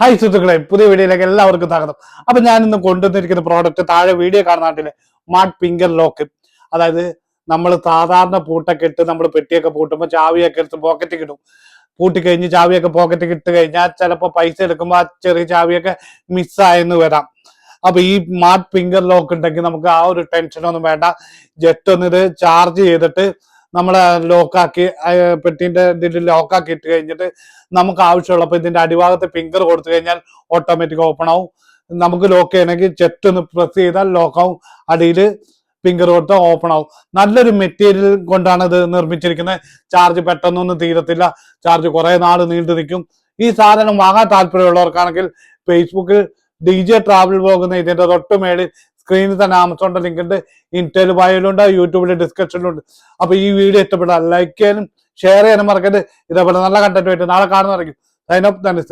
Hi സുഹൃത്തുക്കളെ പുതിയ വീഡിയോയിലേക്ക് എല്ലാവർക്കും സ്വാഗതം. അപ്പൊ ഞാൻ ഇന്ന് കൊണ്ടുവന്നിരിക്കുന്ന പ്രോഡക്റ്റ് താഴെ വീഡിയോ കാണുന്ന നാട്ടിലെ മാട്ട് ഫിംഗർ ലോക്ക് അതായത് നമ്മൾ സാധാരണ പൂട്ടൊക്കെ ഇട്ട് നമ്മൾ പെട്ടിയൊക്കെ പൂട്ടുമ്പോൾ ചാവിയൊക്കെ എടുത്ത് പോക്കറ്റിൽ ഇടും പൂട്ടി കഴിഞ്ഞ് ചാവിയൊക്കെ പോക്കറ്റിൽ ഇട്ട് കഴിഞ്ഞാൽ ചിലപ്പോൾ പൈസ എടുക്കുമ്പോൾ ആ ചെറിയ ചാവിയൊക്കെ മിസ്സായെന്ന് വരാം. അപ്പൊ ഈ മാട്ട് ഫിംഗർ ലോക്ക് ഉണ്ടെങ്കിൽ നമുക്ക് ആ ഒരു ടെൻഷനൊന്നും വേണ്ട. ജെറ്റ് ഒന്നിത് ചാർജ് ചെയ്തിട്ട് നമ്മളെ ലോക്കാക്കി പെട്ടിന്റെ ഇതിൽ ലോക്കാക്കി ഇട്ട് കഴിഞ്ഞിട്ട് നമുക്ക് ആവശ്യമുള്ളപ്പോൾ ഇതിന്റെ അടിഭാഗത്ത് ഫിംഗർ കൊടുത്തു കഴിഞ്ഞാൽ ഓട്ടോമാറ്റിക് ഓപ്പൺ ആവും. നമുക്ക് ലോക്ക് ചെയ്യണമെങ്കിൽ ചെറ്റ് ഒന്ന് പ്രസ് ചെയ്താൽ ലോക്ക് ആവും. അടിയിൽ ഫിംഗർ കൊടുത്താൽ ഓപ്പൺ ആവും. നല്ലൊരു മെറ്റീരിയൽ കൊണ്ടാണ് ഇത് നിർമ്മിച്ചിരിക്കുന്നത്. ചാർജ് പെട്ടെന്നൊന്നും തീരത്തില്ല. ചാർജ് കുറെ നാൾ നീണ്ടു നിൽക്കും. ഈ സാധനം വാങ്ങാൻ താല്പര്യമുള്ളവർക്കാണെങ്കിൽ ഫേസ്ബുക്കിൽ ഡി ജെ ട്രാവൽ പോകുന്ന ഇതിന്റെ തൊട്ട് മേളിൽ സ്ക്രീനിൽ തന്നെ ആമസോണിന്റെ ലിങ്ക് ഉണ്ട്. ഇൻസ്റ്റയിൽ ബയോയിലുണ്ട് യൂട്യൂബിലെ ഡിസ്ക്രിപ്ഷനിലുണ്ട് അപ്പൊ ഈ വീഡിയോ ഇഷ്ടപ്പെട്ടാൽ ലൈക്ക് ചെയ്യാനും ഷെയർ ചെയ്യാനും മറക്കരുത്. ഇതേപോലെ നല്ല കണ്ടന്റ് ആയിട്ട് നാളെ കാണുന്നതായിരിക്കും സൈൻ അപ്പ് തന്നെ